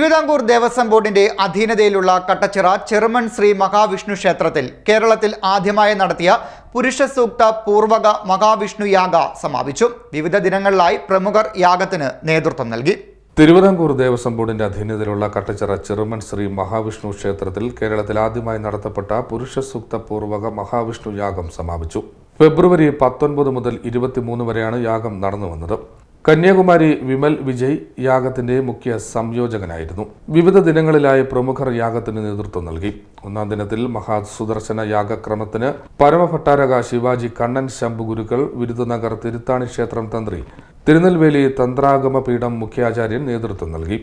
തിരുവിതാംകൂർ ദേവസ്വം ബോർഡിന്റെ അധീനതയിലുള്ള കട്ടച്ചിറ ചെറുമൺ ശ്രീ മഹാവിഷ്ണു ക്ഷേത്രത്തിൽ കേരളത്തിൽ ആദ്യമായി നടത്തിയ പുരുഷ സൂക്ത പൂർവക മഹാവിഷ്ണു യാഗ സമാപിച്ചു. വിവിധ ദിനങ്ങളിലായി പ്രമുഖർ യാഗത്തിന് നേതൃത്വം നൽകി. തിരുവിതാംകൂർ ദേവസ്വം ബോർഡിന്റെ അധീനതയിലുള്ള കട്ടച്ചിറ ചെറുമൺ ശ്രീ മഹാവിഷ്ണു ക്ഷേത്രത്തിൽ കേരളത്തിൽ ആദ്യമായി നടത്തപ്പെട്ട പുരുഷ സൂക്ത പൂർവക മഹാവിഷ്ണു യാഗം സമാപിച്ചു. ഫെബ്രുവരി പത്തൊൻപത് മുതൽ ഇരുപത്തിമൂന്ന് വരെയാണ് യാഗം നടന്നു വന്നത് കന്യാകുമാരി വിമൽ വിജയ് യാഗത്തിന്റെ മുഖ്യ സംയോജകനായിരുന്നു. വിവിധ ദിനങ്ങളിലായി പ്രമുഖർ യാഗത്തിന് നേതൃത്വം നൽകി. ഒന്നാം ദിനത്തിൽ മഹാസുദർശന യാഗക്രമത്തിന് പരമഭട്ടാരക ശിവാജി കണ്ണൻ ശംഭു ഗുരുക്കൾ വിരുദ്ധനഗർ തിരുത്താണി ക്ഷേത്രം തന്ത്രി തിരുനെൽവേലി തന്ത്രാഗമ പീഠം മുഖ്യാചാര്യൻ നേതൃത്വം നൽകി.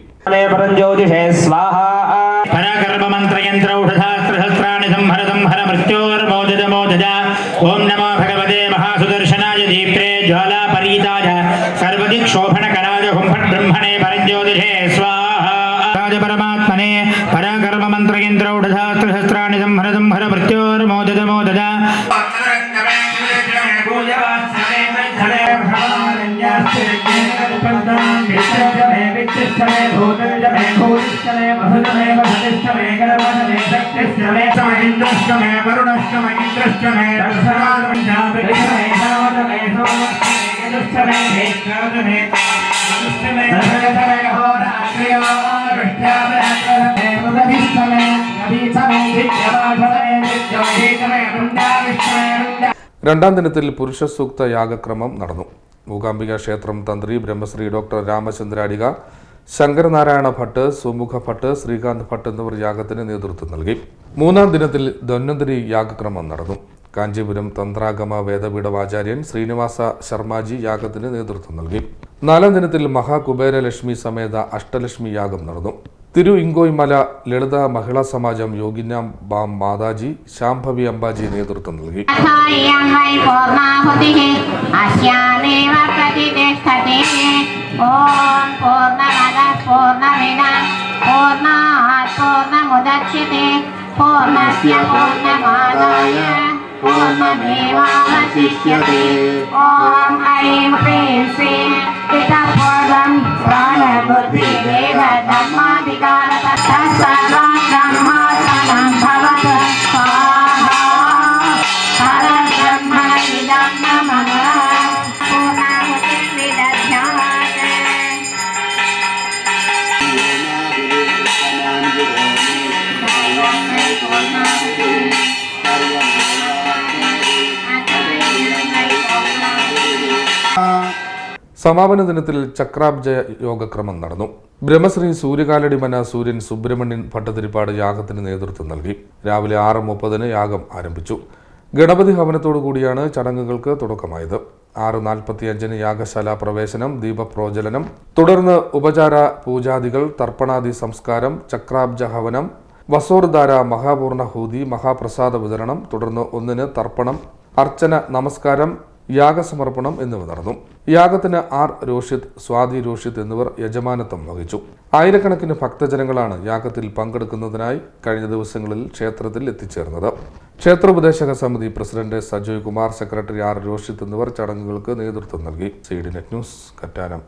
పరీతాయ సర్వదిక్షోభణకరాజ హుంఫట్ బ్రహ్మణే పరజ్యోతిషే స్వాహ పరమాత్మనే పరాకర్మ మంత్రయంత్రౌఢాస్త్రశస్త్రాన్ని సంహర సంహర మృత్యోర్మోదద మోదద మే భూతమే భూతిష్టమే వసుతమే వసతిష్టమే രണ്ടാം ദിനത്തിൽ പുരുഷ സൂക്ത യാഗക്രമം നടന്നു. മൂകാംബിക ക്ഷേത്രം തന്ത്രി ബ്രഹ്മശ്രീ ഡോക്ടർ രാമചന്ദ്രാടിക ശങ്കരനാരായണ ഭട്ട് സുമുഖ ഭട്ട് ശ്രീകാന്ത് ഭട്ട് എന്നിവർ യാഗത്തിന് നേതൃത്വം നൽകി. മൂന്നാം ദിനത്തിൽ ധന്വന്തരി യാഗക്രമം നടന്നു. കാഞ്ചീപുരം തന്ത്രാഗമ വേദപീഠമാചാര്യൻ ശ്രീനിവാസ ശർമാജി യാഗത്തിന് നേതൃത്വം നൽകി. നാലാം ദിനത്തിൽ മഹാകുബേരലക്ഷ്മി സമേത അഷ്ടലക്ഷ്മി യാഗം നടന്നു. തിരു ഇങ്കോയ്മല ലളിത മഹിളാ സമാജം യോഗിന്യാം ബാം മാതാജി ശാംഭവി അംബാജി നേതൃത്വം നൽകി. പൂർണമുദക്ഷ്യത്തെ പൂർണ പൂർണമായ अस्यामेव प्रतिष्ठते ॐ पूर्णमदः पूर्णमिदं पूर्णात् पूर्णमुदच्यते पूर्णस्य पूर्णमादाय पूर्णमेवावशिष्यते ॐ ऐं ह्रीं श्रीं इतः पूर्वं प्राणबुद्धिदेव धर्माधिकारतः सर्वं ब्रह्मार्पणं भवतु स्वाहा परब्रह्मण इदं नमः पूर्णाहुतिं विदध्यात् സമാപന ദിനത്തിൽ ചക്രാബ്ജ യോഗക്രമം നടന്നു. ബ്രഹ്മശ്രീ സൂര്യകാലടിമന സൂര്യൻ സുബ്രഹ്മണ്യൻ ഭട്ടതിരിപ്പാട് യാഗത്തിന് നേതൃത്വം നൽകി. രാവിലെ ആറ് മുപ്പതിന് യാഗം ആരംഭിച്ചു. ഗണപതി ഹവനത്തോടു കൂടിയാണ് ചടങ്ങുകൾക്ക് തുടക്കമായത്. ആറ് നാൽപ്പത്തിയഞ്ചിന് യാഗശാല പ്രവേശനം ദീപപ്രോജ്വലനം തുടർന്ന് ഉപചാര പൂജാദികൾ തർപ്പണാദി സംസ്കാരം ചക്രാബ്ജ ഹവനം വസോർധാര മഹാപൂർണഹൂതി മഹാപ്രസാദ വിതരണം തുടർന്ന് ഒന്നിന് തർപ്പണം അർച്ചന നമസ്കാരം യാഗസമർപ്പണം എന്നിവ നടന്നു. യാഗത്തിന് ആർ രോഷിത് സ്വാതി രോഷിത് എന്നിവർ യജമാനത്വം വഹിച്ചു. ആയിരക്കണക്കിന് ഭക്തജനങ്ങളാണ് യാഗത്തിൽ പങ്കെടുക്കുന്നതിനായി കഴിഞ്ഞ ദിവസങ്ങളിൽ ക്ഷേത്രത്തിൽ എത്തിച്ചേർന്നത്. ക്ഷേത്രോപദേശക സമിതി president Sajoy Kumar secretary R Roshith എന്നിവർ ചടങ്ങുകൾക്ക് നേതൃത്വം നൽകി. C net news Kattanam.